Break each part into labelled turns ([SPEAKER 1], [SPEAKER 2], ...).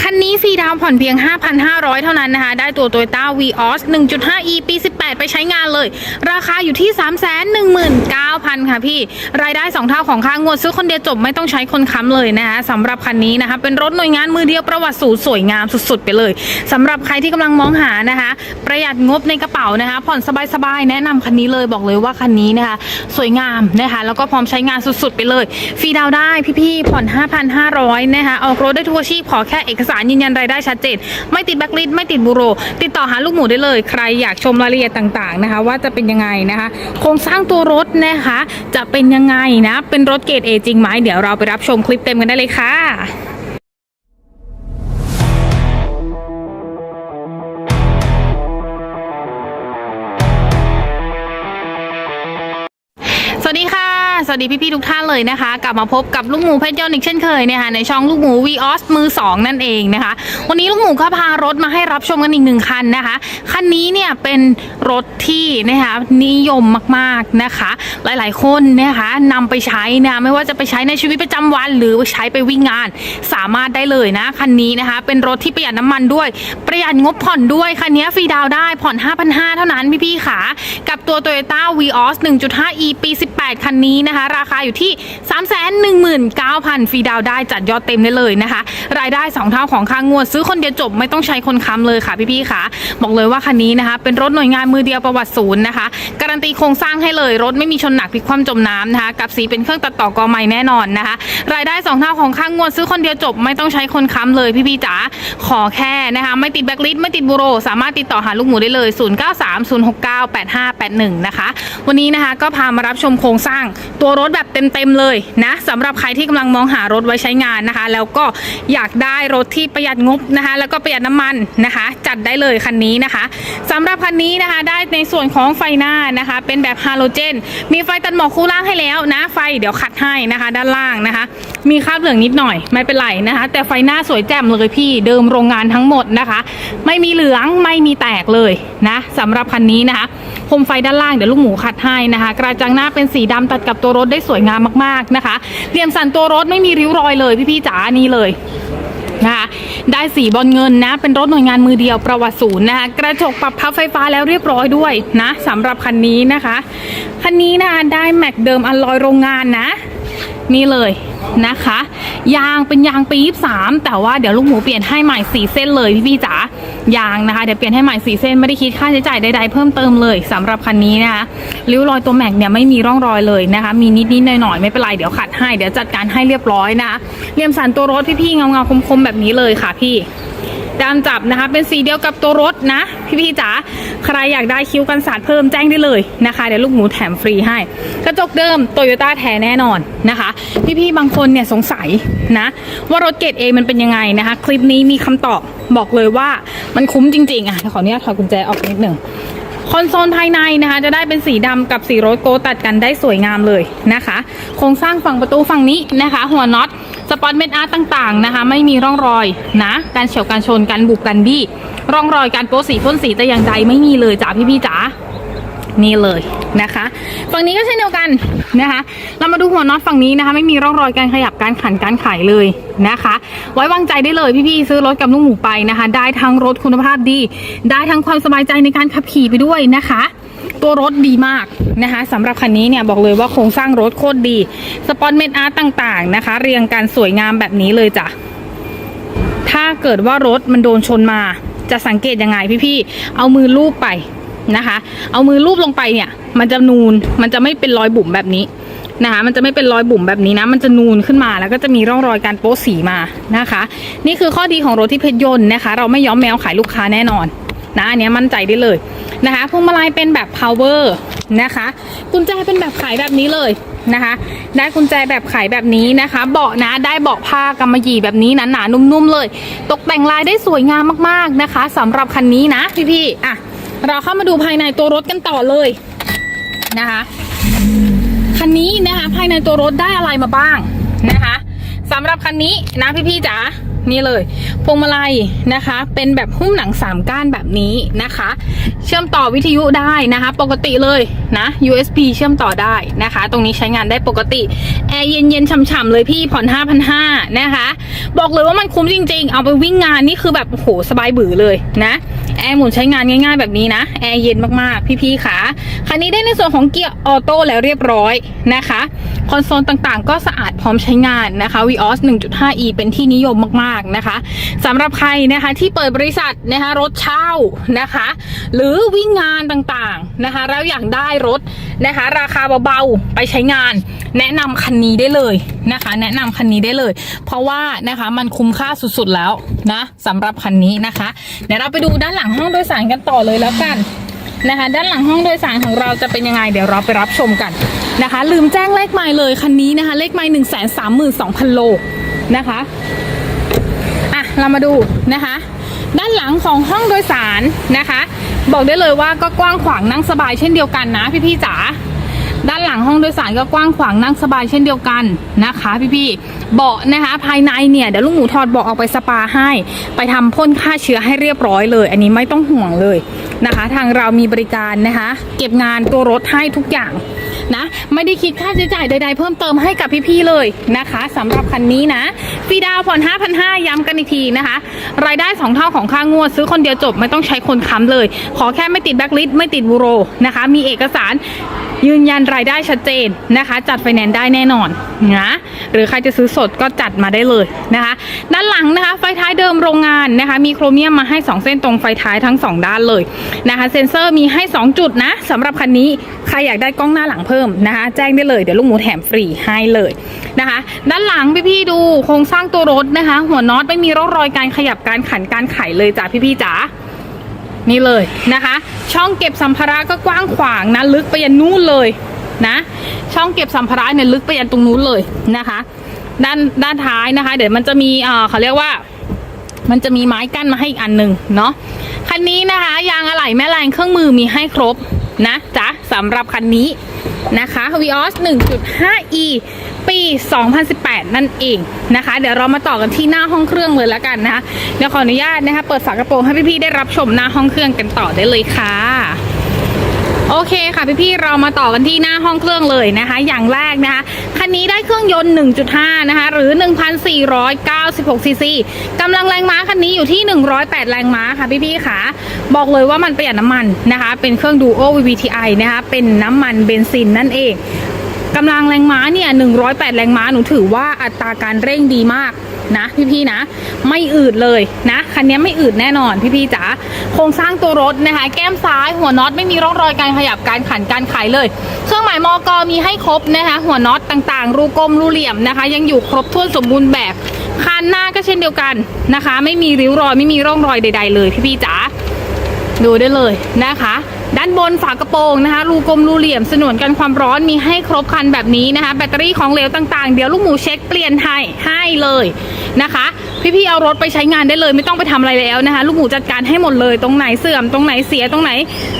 [SPEAKER 1] คันนี้ฟรีดาวผ่อนเพียง 5,500 เท่านั้นนะคะ ได้ตัว Toyota Vios 1.5e ปี 18 ไปใช้งานเลย ราคาอยู่ที่ 319,000 ค่ะพี่ รายได้ 2 เท่าของค่างวดซื้อคนเดียวจบไม่ต้องใช้คนค้ำเลยนะคะสำหรับคันนี้นะคะ เป็นรถหน่วยงานมือเดียวประวัติสูสวยงามสุดๆ ไปเลยสำหรับใครที่กำลังมองหานะคะ ประหยัดงบในกระเป๋านะคะ ผ่อนสบายๆ แนะนำคันนี้เลยบอกเลยว่าคันนี้นะคะ สวยงามนะคะ แล้วก็พร้อมใช้งานสุดๆ ไปเลย ฟรีดาวได้พี่ๆผ่อน 5,500 นะคะออกรถได้ทั่วชีพขอแค่เออกสารยืนยันรายได้ชัดเจน ไม่ติดแบ็กลิสต์ไม่ติดบูโร ติดต่อหาลูกหมูได้เลย ใครอยากชมรายละเอียดต่างๆนะคะ ว่าจะเป็นยังไงนะคะ โครงสร้างตัวรถนะคะ จะเป็นยังไงนะ เป็นรถเกรดเอจริงไหมเดี๋ยวเราไปรับชมคลิปเต็มกันได้เลยค่ะ วัสดีพี่ๆทุกท่านเลยนะคะ กลับมาพบกับลูกหมูเพชรยนต์อีกเช่นเคยนะคะในช่องลูกหมู v ีออสมือ 2 นั่นเองนะคะ วันนี้ลูกหมูก็พารถมาให้รับชมกันอีกหนึ่งคันนะคะ คันนี้เนี่ยเป็นรถที่นะคะนิยมมากๆนะคะ หลายๆคนนะคะนำไปใช้นะไม่ว่าจะไปใช้ในชีวิตประจำวัน หรือใช้ไปวิ่งงาน สามารถได้เลยนะคันนี้นะคะเป็นรถที่ประหยัดน้ำมันด้วย ประหยัดงบผ่อนด้วยคันนี้ฟรีดาวได้ผ่อน5,500เท่านั้นพี่ๆขากับตัว Toyota Vios 1.5e ปี 18 คันนี้นะคะราคาอยู่ที่ 319,000 ฟรีดาวได้จัดยอดเต็มได้เลยนะคะ รายได้ 2 เท่าของค่างวด ซื้อคนเดียวจบไม่ต้องใช้คนค้ำเลยค่ะพี่ๆค่ะ บอกเลยว่าคันนี้นะคะ เป็นรถหน่วยงานมือเดียวประวัติศูนย์นะคะ การันตีโครงสร้างให้เลย รถไม่มีชนหนักพลิกคว่ำจมน้ำนะคะ กับสีเป็นเครื่องตัดต่อกอไม้แน่นอนนะคะ รายได้ 2 เท่าของค่างวด ซื้อคนเดียวจบไม่ต้องใช้คนค้ำเลยพี่ๆจ๋า ขอแค่นะคะไม่ติดแบ็คลิสต์ไม่ติดบูโร สามารถติดต่อหาลูกหมูได้เลย 0930698581 นะคะ วันนี้นะคะก็พามารับชมโครงสร้างตัวรถแบบเต็มๆเลยนะสำหรับใครที่กำลังมองหารถไว้ใช้งานนะคะ แล้วก็อยากได้รถที่ประหยัดงบนะคะ แล้วก็ประหยัดน้ำมันนะคะ จัดได้เลยคันนี้นะคะสำหรับคันนี้นะคะได้ในส่วนของไฟหน้านะคะ เป็นแบบฮาโลเจน มีไฟตัดหมอกคู่ล่างให้แล้วนะ ไฟเดี๋ยวขัดให้นะคะ ด้านล่างนะคะ มีคราบเหลืองนิดหน่อยไม่เป็นไรนะคะ แต่ไฟหน้าสวยแจ่มเลยพี่เดิมโรงงานทั้งหมดนะคะ ไม่มีเหลืองไม่มีแตกเลยนะสำหรับคันนี้นะคะโคมไฟด้านล่างเดี๋ยวลูกหมูขัดให้นะคะ กระจังหน้าเป็นสีดำตัดกับตัวรถได้สวยงามมากๆนะคะเหลี่ยมสันตัวรถไม่มีริ้วรอยเลยพี่ๆจ๋านี่เลยนะคะได้สีบอลเงินนะ เป็นรถหน่วยงานมือเดียวประวัติศูนย์นะคะกระจกปรับพับไฟฟ้าแล้วเรียบร้อยด้วยนะสำหรับคันนี้นะคะ คันนี้นะคะได้แม็กเดิมอัลลอยโรงงานนะ นี่เลย นะคะ ยางเป็นยางปี23แต่ว่าเดี๋ยวลูกหมูเปลี่ยนให้ใหม่สีเส้นเลยพี่พี่จ๋ายางนะคะเดี๋ยวเปลี่ยนให้ใหม่สีเส้นไม่ได้คิดค่าใช้จ่ายใดๆเพิ่มเติมเลยสำหรับคันนี้นะคะริ้วรอยตัวแม็กเนี่ยไม่มีร่องรอยเลยนะคะ มีนิดๆหน่อยๆไม่เป็นไรเดี๋ยวขัดให้เดี๋ยวจัดการให้เรียบร้อยนะคะเรียมสันตัวรถพี่ๆเงาๆคมๆแบบนี้เลยค่ะพี่ ด้ามจับนะคะ เป็นสีเดียวกับตัวรถนะ พี่ๆจ๋าใครอยากได้คิ้วกันสาดเพิ่มแจ้งได้เลยนะคะ เดี๋ยวลูกหมูแถมฟรีให้ กระจกเดิมโตโยต้าแท้แน่นอนนะคะ พี่ๆบางคนเนี่ยสงสัยนะ ว่ารถเกรดเอมันเป็นยังไงนะคะ คลิปนี้มีคำตอบบอกเลยว่ามันคุ้มจริงๆอะขออนุญาตถอดกุญแจออกนิดหนึ่ง คอนโซลภายในนะคะ จะได้เป็นสีดำกับสีโรสโกตัดกันได้สวยงามเลยนะคะ โครงสร้างฝั่งประตูฝั่งนี้นะคะ หัวน็อตสปอตเมนอาร์ตต่างๆนะคะ ไม่มีร่องรอยนะ การเฉียวการชนการบุบกันบี้ ร่องรอยการโป๊สีพ่นสีแต่อย่างใดไม่มีเลยจ้าพี่ๆจ๋า นี่เลยนะคะ ฝั่งนี้ก็เช่นเดียวกันนะคะ เรามาดูหัวน็อตฝั่งนี้นะคะ ไม่มีร่องรอยการขยับการขันการไขเลยนะคะ ไว้วางใจได้เลยพี่ๆซื้อรถกับลูกหมูไปนะคะ ได้ทั้งรถคุณภาพดี ได้ทั้งความสบายใจในการขับขี่ไปด้วยนะคะ ตัวรถดีมากนะคะสำหรับคันนี้เนี่ยบอกเลยว่าโครงสร้างรถโคตรดี สปอนเมนอาร์ตต่างๆนะคะ เรียงกันสวยงามแบบนี้เลยจ้ะถ้าเกิดว่ารถมันโดนชนมาจะสังเกตยังไงพี่ๆเอามือลูบไป นะคะ เอามือลูบลงไปเนี่ย มันจะนูนมันจะไม่เป็นรอยบุ๋มแบบนี้นะคะมันจะไม่เป็นรอยบุ๋มแบบนี้นะ มันจะนูนขึ้นมาแล้วก็จะมีร่องรอยการโป๊สีมานะคะ นี่คือข้อดีของรถที่เพชรยนต์นะคะ เราไม่ย้อมแมวขายลูกค้าแน่นอนนะอันนี้มั่นใจได้เลยนะคะพวงมาลัยเป็นแบบ power นะคะกุญแจเป็นแบบขายแบบนี้เลยนะคะ ได้กุญแจแบบขายแบบนี้นะคะ เบาะนะได้เบาะผ้ากำมะหยี่แบบนี้หนาๆนุ่มๆเลย ตกแต่งลายได้สวยงามมากๆนะคะสำหรับคันนี้นะพี่ๆอะ เราเข้ามาดูภายในตัวรถกันต่อเลยนะคะคันนี้นะคะภายในตัวรถได้อะไรมาบ้างนะคะสำหรับคันนี้นะพี่ๆจ๋า นี่เลย พวงมาลัยนะคะ เป็นแบบหุ้มหนังสามก้านแบบนี้นะคะ เชื่อมต่อวิทยุได้นะคะ ปกติเลยนะ USB เชื่อมต่อได้นะคะ ตรงนี้ใช้งานได้ปกติ แอร์เย็นๆฉ่ำๆเลยพี่ผ่อน 5,500นะคะ บอกเลยว่ามันคุ้มจริง ๆ เอาไปวิ่งงานนี่คือแบบโหสบายบือเลยนะแอร์หมุนใช้งานง่ายๆแบบนี้นะ แอร์เย็นมากๆ พี่ๆค่ะคันนี้ได้ในส่วนของเกียร์ออโต้แล้วเรียบร้อยนะคะ คอนโซลต่างๆ ก็สะอาดพร้อมใช้งานนะคะ Vios 1.5e เป็นที่นิยมมากๆนะคะสำหรับใครนะคะที่เปิดบริษัทนะคะรถเช่านะคะ หรือวิ่งงานต่างๆนะคะแล้วอยากได้รถนะคะ ราคาเบาๆไปใช้งาน แนะนำคันนี้ได้เลยนะคะ แนะนำคันนี้ได้เลย เพราะว่านะคะมันคุ้มค่าสุดๆแล้วนะสำหรับคันนี้นะคะ เดี๋ยวเราไปดูด้านหลังห้องโดยสารกันต่อเลยแล้วกัน นะคะ ด้านหลังห้องโดยสารของเราจะเป็นยังไง เดี๋ยวเราไปรับชมกันนะคะ ลืมแจ้งเลขไมล์เลยคันนี้นะคะ เลขไมล์หนึ่งแสนสามหมื่นสองพันโลนะคะอะเรามาดูนะคะ ด้านหลังของห้องโดยสารนะคะ บอกได้เลยว่าก็กว้างขวางนั่งสบายเช่นเดียวกันนะพี่ๆจ๋า ด้านหลังห้องโดยสารก็กว้างขวางนั่งสบายเช่นเดียวกันนะคะพี่ๆเบาะนะคะภายในเนี่ยเดี๋ยวลูกหมูถอดเบาะออกไปสปาให้ ไปทำพ่นฆ่าเชื้อให้เรียบร้อยเลย อันนี้ไม่ต้องห่วงเลยนะคะ ทางเรามีบริการนะคะ เก็บงานตัวรถให้ทุกอย่างนะไม่ได้คิดค่าใช้จ่ายใดๆเพิ่มเติมให้กับพี่ๆเลยนะคะสำหรับคันนี้นะฟรีดาวผ่อน 5,500 ย้ำกันอีกทีนะคะ รายได้ 2 เท่าของค่างวด ซื้อคนเดียวจบไม่ต้องใช้คนค้ำเลย ขอแค่ไม่ติดแบ็คลิสต์ไม่ติดบูโรนะคะ มีเอกสาร ยืนยันรายได้ชัดเจนนะคะ จัดไฟแนนซ์ได้แน่นอนนะหรือใครจะซื้อสดก็จัดมาได้เลยนะคะ ด้านหลังนะคะไฟท้ายเดิมโรงงานนะคะ มีโครเมียมมาให้ 2 เส้นตรงไฟท้ายทั้ง 2 ด้านเลยนะคะ เซ็นเซอร์มีให้ 2 จุดนะสำหรับคันนี้ใครอยากได้กล้องหน้าหลังเพิ่มนะคะ แจ้งได้เลยเดี๋ยวลูกหมูแถมฟรีให้เลยนะคะ ด้านหลังพี่ๆดูโครงสร้างตัวรถนะคะ หัวน็อตไม่มีร่องรอยการขยับการขันการไขเลยจ้ะพี่ๆจ๋า นี่เลยนะคะ ช่องเก็บสัมภาระก็กว้างขวางนะลึกไปยันนู่นเลยนะ ช่องเก็บสัมภาระเนี่ยลึกไปยันตรงนู้นเลยนะคะ ด้านด้านท้ายนะคะ เดี๋ยวมันจะมีเอ่อเขาเรียกว่า มันจะมีไม้กั้นมาให้อีกอันหนึ่งเนาะคันนี้นะคะ ยางอะไหล่แม่แรงเครื่องมือมีให้ครบนะจ๊ะ สำหรับคันนี้นะคะ Vios 1.5e ปี 2018 นั่นเองนะคะ เดี๋ยวเรามาต่อกันที่หน้าห้องเครื่องเลยแล้วกันนะคะเดี๋ยวขออนุญาตนะคะ เปิดฝากระโปรงให้พี่ๆได้รับชมหน้าห้องเครื่องกันต่อได้เลยค่ะ โอเคค่ะพี่ๆเรามาต่อกันที่หน้าห้องเครื่องเลยนะคะ อย่างแรกนะคะคันนี้ได้เครื่องยนต์ 1.5 นะคะ หรือ 1,496ซีซีกำลังแรงม้าคันนี้อยู่ที่ 108 แรงม้าค่ะพี่ๆค่ะ บอกเลยว่ามันประหยัดน้ำมันนะคะ เป็นเครื่อง Duo VVTi นะคะ เป็นน้ำมันเบนซินนั่นเอง กำลังแรงม้าเนี่ย108 แรงม้าหนูถือว่าอัตราการเร่งดีมากนะพี่ๆนะ ไม่อืดเลยนะคันนี้ไม่อืดแน่นอนพี่ๆจ๋าโครงสร้างตัวรถนะคะ แก้มซ้ายหัวน็อตไม่มีร่องรอยการขยับการขันการไขเลย เครื่องหมายมอกมีให้ครบนะคะหัวน็อตต่างๆ รูกลมรูเหลี่ยมนะคะ ยังอยู่ครบถ้วนสมบูรณ์แบบคานหน้าก็เช่นเดียวกันนะคะ ไม่มีริ้วรอยไม่มีร่องรอยใด ๆ เลยพี่ๆจ๋าดูได้เลยนะคะ ด้านบนฝากระโปรงนะคะ รูกลมรูเหลี่ยมสนวนกันความร้อนมีให้ครบครันแบบนี้นะคะ แบตเตอรี่ของเหลวต่างๆ เดี๋ยวลูกหมูเช็คเปลี่ยนให้ให้เลยนะคะ พี่ๆเอารถไปใช้งานได้เลย ไม่ต้องไปทำอะไรแล้วนะคะ ลูกหมูจัดการให้หมดเลย ตรงไหนเสื่อมตรงไหนเสียตรงไหน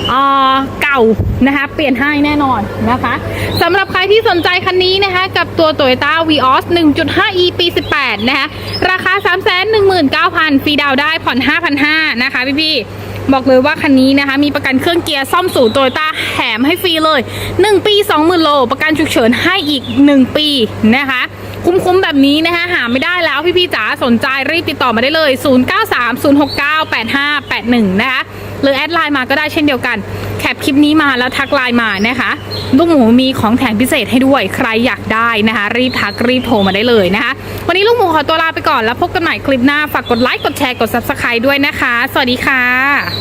[SPEAKER 1] เออเก่านะคะ เปลี่ยนให้แน่นอนนะคะสำหรับใครที่สนใจคันนี้นะคะ กับตัว Toyota Vios 1.5e ปี 18 นะคะ ราคา 319,000ฟรีดาวได้ผ่อน 5,500นะคะพี่ๆ บอกเลยว่าคันนี้นะคะ มีประกันเครื่องเกียร์ซ่อมศูนย์โตโยต้าแถมให้ฟรีเลย 1 ปี 20,000 โล ประกันฉุกเฉินให้อีก 1 ปีนะคะคุ้มๆ แบบนี้นะคะหาไม่ได้แล้วพี่ๆจ๋าสนใจรีบติดต่อมาได้เลย 0930698581 นะคะ หรือแอดไลน์มาก็ได้เช่นเดียวกัน คปคลิปนี้มาแล้วทักไลน์มานะคะลูกหมูมีของแถมพิเศษให้ด้วยใครอยากได้นะคะ รีบทักรีบโทรมาได้เลยนะคะ วันนี้ลูกหมูขอตัวลาไปก่อนแล้วพบกันใหม่คลิปหน้าฝากกดไลค์กดแชร์กดซับสไคร b e ด้วยนะคะ สวัสดีค่ะ